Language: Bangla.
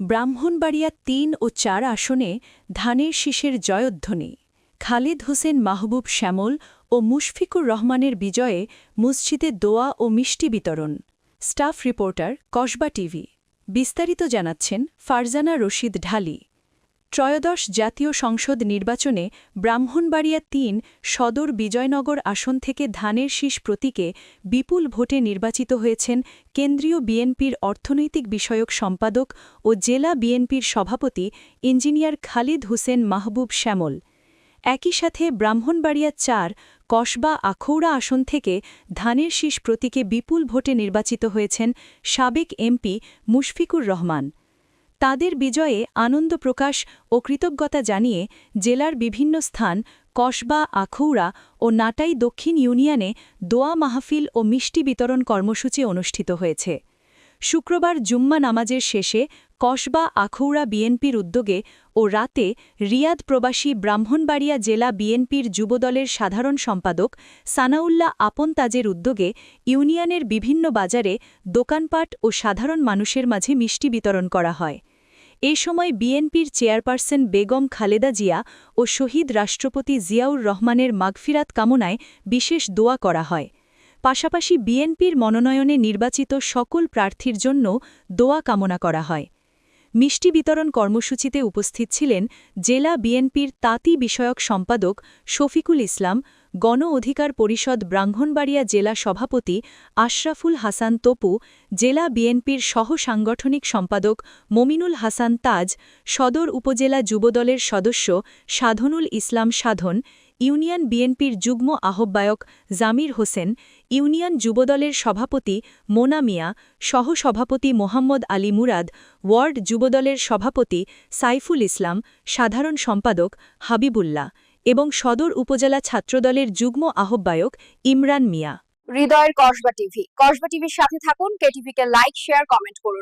ব্রাহ্মণবাড়িয়া তিন ও চার আসনে ধানের শীষের জয়ধ্বনি খালিদ হোসেন মাহবুব শ্যামল ও মুশফিকুর রহমানের বিজয়ে মসজিদে দোয়া ও মিষ্টি বিতরণ। Staff reporter, Kasba TV. বিস্তারিত জানাচ্ছেন ফারজানা রশিদ ঢালি। ত্রয়োদশ জাতীয় সংসদ নির্বাচনে ব্রাহ্মণবাড়িয়া তিন, সদর বিজয়নগর আসন থেকে ধানের শীষ প্রতীকে বিপুল ভোটে নির্বাচিত হয়েছেন কেন্দ্রীয় বিএনপির অর্থনৈতিক বিষয়ক সম্পাদক ও জেলা বিএনপির সভাপতি ইঞ্জিনিয়ার খালিদ হুসেন মাহবুব শ্যামল। একই সাথে ব্রাহ্মণবাড়িয়া চার, কসবা আখৌড়া আসন থেকে ধানের শীষ প্রতীকে বিপুল ভোটে নির্বাচিত হয়েছেন সাবেক এমপি মুশফিকুর রহমান। তাদের বিজয়ে আনন্দ প্রকাশ ও কৃতজ্ঞতা জানিয়ে জেলার বিভিন্ন স্থান, কসবা, আখৌড়া ও নাটাই দক্ষিণ ইউনিয়নে দোয়া মাহফিল ও মিষ্টি বিতরণ কর্মসূচি অনুষ্ঠিত হয়েছে। শুক্রবার জুম্মা নামাজের শেষে কসবা, আখৌড়া বিএনপির উদ্যোগে ও রাতে রিয়াদ প্রবাসী ব্রাহ্মণবাড়িয়া জেলা বিএনপির যুবদলের সাধারণ সম্পাদক সানাউল্লাহ আপন তাজের উদ্যোগে ইউনিয়নের বিভিন্ন বাজারে দোকানপাট ও সাধারণ মানুষের মাঝে মিষ্টি বিতরণ করা হয়। এ সময় বিএনপির চেয়ারপারসন বেগম খালেদা জিয়া ও শহীদ রাষ্ট্রপতি জিয়াউর রহমানের মাগফিরাত কামনায় বিশেষ দোয়া করা হয়। পাশাপাশি বিএনপির মনোনয়নে নির্বাচিত সকল প্রার্থীর জন্য দোয়া কামনা করা হয়। মিষ্টি বিতরণ কর্মসূচিতে উপস্থিত ছিলেন জেলা বিএনপির তাঁতি বিষয়ক সম্পাদক শফিকুল ইসলাম, গণ অধিকার পরিষদ ব্রাহ্মণবাড়িয়া জেলা সভাপতি আশরাফুল হাসান তপু, জেলা বিএনপির সহ সাংগঠনিক সম্পাদক মমিনুল হাসান তাজ, সদর উপজেলা যুবদলের সদস্য সাধনুল ইসলাম সাধন ইউনিয়ন বিএনপির যুগ্ম আহ্বায়ক জামির হোসেন, ইউনিয়ন যুবদলের সভাপতি মোনা মিয়া, সহ-সভাপতি মোহাম্মদ আলী মুরাদ, ওয়ার্ড যুবদলের সভাপতি সাইফুল ইসলাম, সাধারণ সম্পাদক হাবিবুল্লাহ এবং সদর উপজেলা ছাত্রদলের যুগ্ম আহ্বায়ক ইমরান মিয়া। হৃদয়ের কসবা টিভি। কসবা টিভির সাথে থাকুন কেটিভিকে লাইক, শেয়ার, কমেন্ট করুন।